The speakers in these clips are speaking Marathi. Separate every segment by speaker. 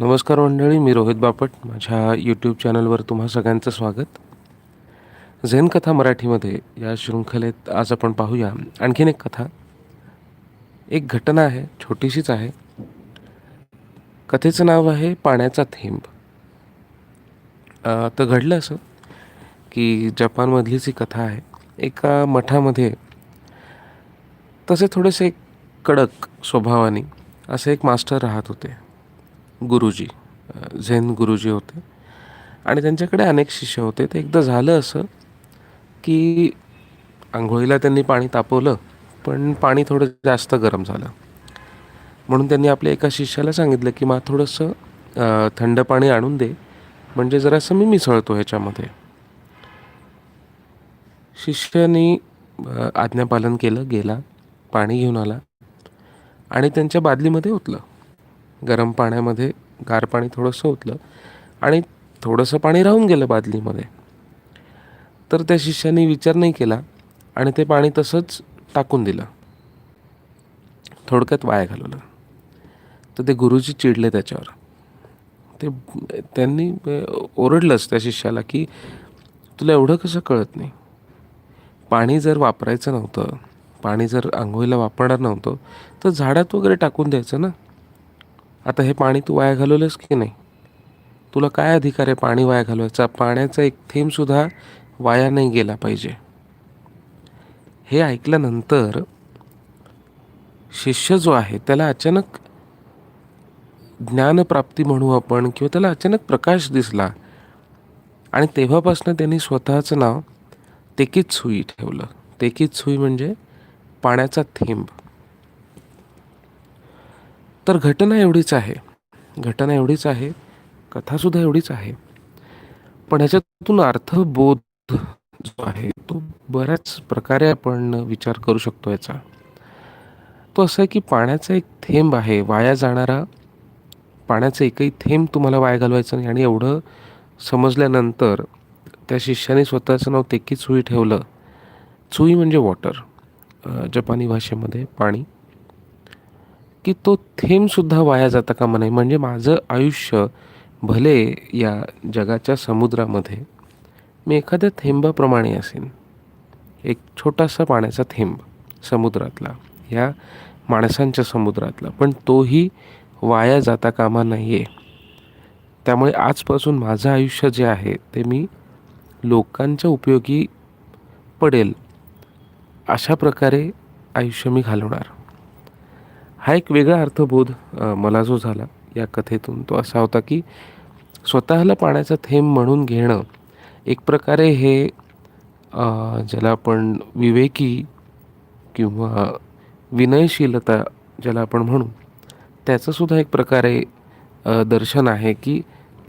Speaker 1: नमस्कार मंडळी मी रोहित बापट. माझ्या यूट्यूब चॅनलवर तुम्हा सगळ्यांचं स्वागत. झेन कथा मराठीमध्ये या शृंखलेत आज आपण पाहूया. आणखीन एक कथा. एक घटना आहे छोटीशीच आहे. कथेचं नाव आहे पाण्याचा थेंब. तर घडलं असं की जपानमधलीच ही कथा आहे. एका मठामध्ये तसे थोडेसे कडक स्वभावाने असे एक मास्टर राहत होते. गुरुजी झेन गुरुजी होते. आणि त्यांच्याकडे अनेक शिष्य होते. ते एकदा झालं असं की आंघोळीला त्यांनी पाणी तापवलं पण पाणी थोडं जास्त गरम झालं. म्हणून त्यांनी आपल्या एका शिष्याला सांगितलं की मला थोडंसं थंड पाणी आणून दे. म्हणजे जरासं मी मिसळतो ह्याच्यामध्ये. शिष्यानी आज्ञापालन केलं गेला पाणी घेऊन आला. आणि त्यांच्या बादलीमध्ये ओतलं गरम पाण्यामध्ये गार पाणी थोडंसं ओतलं आणि थोडंसं पाणी राहून गेलं बादलीमध्ये. तर त्या शिष्याने विचार नाही केला आणि ते पाणी तसंच टाकून दिलं. थोडक्यात वाया घालवलं. तर ते गुरुजी चिडले त्याच्यावर. ते त्यांनी ओरडलंच त्या शिष्याला की तुला एवढं कसं कळत नाही? पाणी जर वापरायचं नव्हतं पाणी जर आंघोळीला वापरणार नव्हतं तर झाडात वगैरे टाकून द्यायचं ना? आता हे पाणी तू वाया घालवलंस की नाही? तुला काय अधिकार आहे पाणी वाया घालवायचा? पाण्याचा एक थेंबसुद्धा वाया नाही गेला पाहिजे. हे ऐकल्यानंतर शिष्य जो आहे त्याला अचानक ज्ञानप्राप्ती म्हणू आपण किंवा त्याला अचानक प्रकाश दिसला आणि तेव्हापासून त्यांनी स्वतःचं नाव तेकीच सुई ठेवलं. तेकीच सुई म्हणजे पाण्याचा थेंब. तर घटना एवढीच आहे. घटना एवढीच आहे कथासुद्धा एवढीच आहे. पण ह्याच्यातून अर्थबोध जो आहे तो बऱ्याच प्रकारे आपण विचार करू शकतो याचा. तो असं आहे की पाण्याचा एक थेंब आहे वाया जाणारा पाण्याचा एकही थेंब तुम्हाला वाया घालवायचं नाही. आणि एवढं समजल्यानंतर त्या शिष्याने स्वतःचं नाव तेकी चुई ठेवलं. चुई म्हणजे वॉटर जपानी भाषेमध्ये पाणी. की तो थेंबसुद्धा वाया जाता कामा नाही. म्हणजे माझं आयुष्य भले या जगाच्या समुद्रामध्ये मी एखाद्या थेंबाप्रमाणे असेन. एक छोटासा पाण्याचा थेंब समुद्रातला ह्या माणसांच्या समुद्रातला पण तोही वाया जाता कामा नाही आहे त्यामुळे आजपासून माझं आयुष्य जे आहे ते मी लोकांच्या उपयोगी पडेल अशा प्रकारे आयुष्य मी घालवणार. हा एक वेगळा अर्थबोध मला जो झाला या कथेतून तो असा होता की स्वतःला पाण्याचा थेंब म्हणून घेणं एक प्रकारे हे ज्याला आपण विवेकी किंवा विनयशीलता ज्याला आपण म्हणू त्याचंसुद्धा एक प्रकारे दर्शन आहे की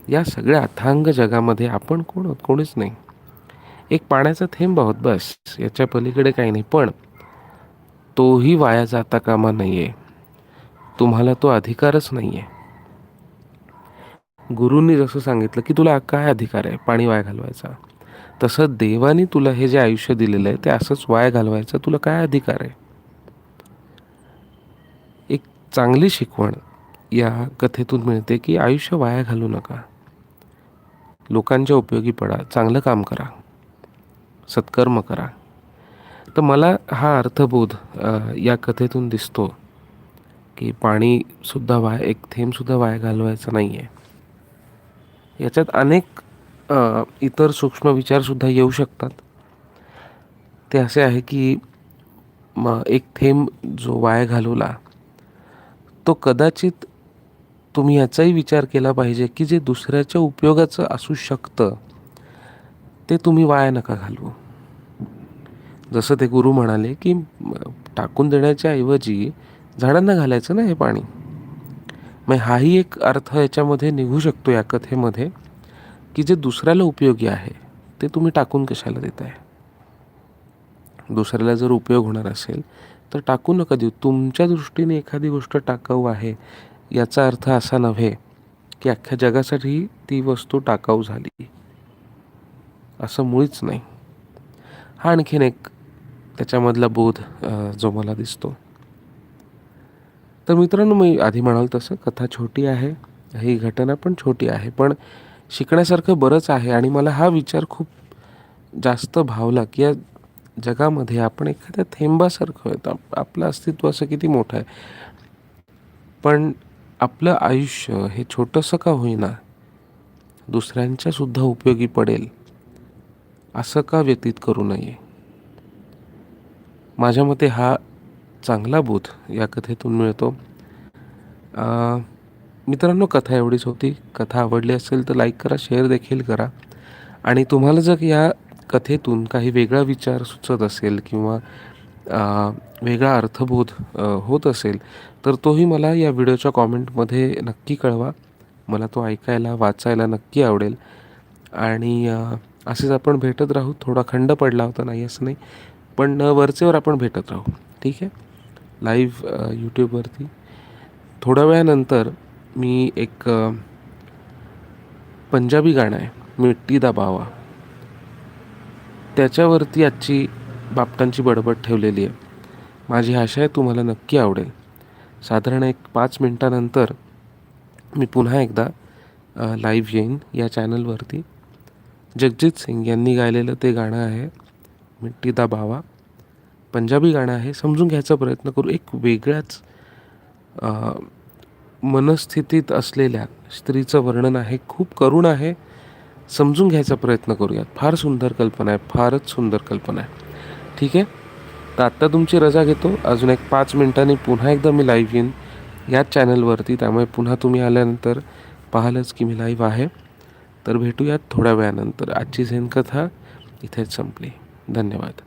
Speaker 1: या सगळ्या अथांग जगामध्ये आपण कोण आहोत कोणीच नाही. एक पाण्याचा थेंब आहोत बस याच्या पलीकडे काही नाही पण तोही वाया जाता कामा नाही आहे तुम्हाला तो अधिकारच नाही आहे गुरुंनी जसं सांगितलं की तुला काय अधिकार आहे? पाणी वाया घालवायचा. तसं देवानी तुला हे जे आयुष्य दिलेलं आहे ते असंच वाया घालवायचं. तुला काय अधिकार आहे? एक चांगली शिकवण या कथेतून मिळते की आयुष्य वाया घालू नका. लोकांच्या उपयोगी पडा चांगलं काम करा सत्कर्म करा. तर मला हा अर्थबोध या कथेतून दिसतो. की पाणीसुद्धा वाया एक थेंबसुद्धा वाया घालवायचं नाही आहे याच्यात अनेक इतर सूक्ष्म विचारसुद्धा येऊ शकतात. ते असे आहे की म एक थेंब जो वाया घालवला तो कदाचित तुम्ही याचाही विचार केला पाहिजे की जे दुसऱ्याच्या उपयोगाचं असू शकतं ते तुम्ही वाया नका घालवू. जसं ते गुरु म्हणाले की टाकून देण्याच्या ऐवजी झाडांना घालायचं ना हे पाणी? मग हाही एक अर्थ याच्यामध्ये निघू शकतो या कथेमध्ये की जे दुसऱ्याला उपयोगी आहे ते तुम्ही टाकून कशाला देताय? दुसऱ्याला जर उपयोग होणार असेल तर टाकू नका देऊ. तुमच्या दृष्टीने एखादी गोष्ट टाकाऊ आहे याचा अर्थ असा नव्हे की अख्ख्या जगासाठी ती वस्तू टाकाऊ झाली. असं मुळीच नाही. हा आणखीन एक त्याच्यामधला बोध जो मला दिसतो. तर मित्रांनो मी आधी म्हणाल तसं कथा छोटी आहे ही घटना पण छोटी आहे पण शिकण्यासारखं बरंच आहे आणि मला हा विचार खूप जास्त भावला की या जगामध्ये आपण एखाद्या थेंबासारखं आहोत. आप आपलं अस्तित्व असं किती मोठं आहे. पण आपलं आयुष्य हे छोटंसं का होईना दुसऱ्यांच्यासुद्धा उपयोगी पडेल असं का व्यतीत करू नये? माझ्या मते हा चांगला बोध या कथेतून मिळतो. मित्रांनो कथा एवढीच होती. कथा आवडली असेल तर लाईक करा शेअर देखील करा. आणि तुम्हाला जर या कथेतून काही वेगळा विचार सुचत असेल किंवा वेगळा अर्थबोध होत असेल तर तोही मला या व्हिडिओच्या कॉमेंटमध्ये नक्की कळवा. मला तो ऐकायला वाचायला नक्की आवडेल. आणि असेच आपण भेटत राहू. थोडा खंड पडला होता नाही असं नाही. पण वरचेवर आपण भेटत राहू. ठीक आहे? लाईव्ह यूट्यूबवरती थोड्या वेळानंतर मी एक पंजाबी गाणं आहे मिट्टी दा बावा त्याच्यावरती आजची बापटांची बडबड ठेवलेली आहे. माझी आशा आहे तुम्हाला नक्की आवडेल. साधारण एक पाच मिनटानंतर मी पुन्हा एकदा लाईव्ह येईन या चॅनलवरती जगजित सिंग यांनी गायलेलं ते गाणं आहे मिट्टी दा बावा पंजाबी गाणं आहे समजून घ्यायचा प्रयत्न करू. एक वेगळ्याच मनस्थितीत असलेल्या स्त्रीचं वर्णन आहे. खूप करुण आहे. समजून घ्यायचा प्रयत्न करूयात. फार सुंदर कल्पना आहे. फारच सुंदर कल्पना आहे. ठीक आहे? तर आत्ता तुमची रजा घेतो. अजून एक पाच मिनिटांनी पुन्हा एकदा मी लाईव्ह येईन. याच चॅनलवरती त्यामुळे पुन्हा तुम्ही आल्यानंतर पाहालच की मी लाईव्ह आहे. तर भेटूयात थोड्या वेळानंतर. आजची झेन कथा इथेच संपली. धन्यवाद.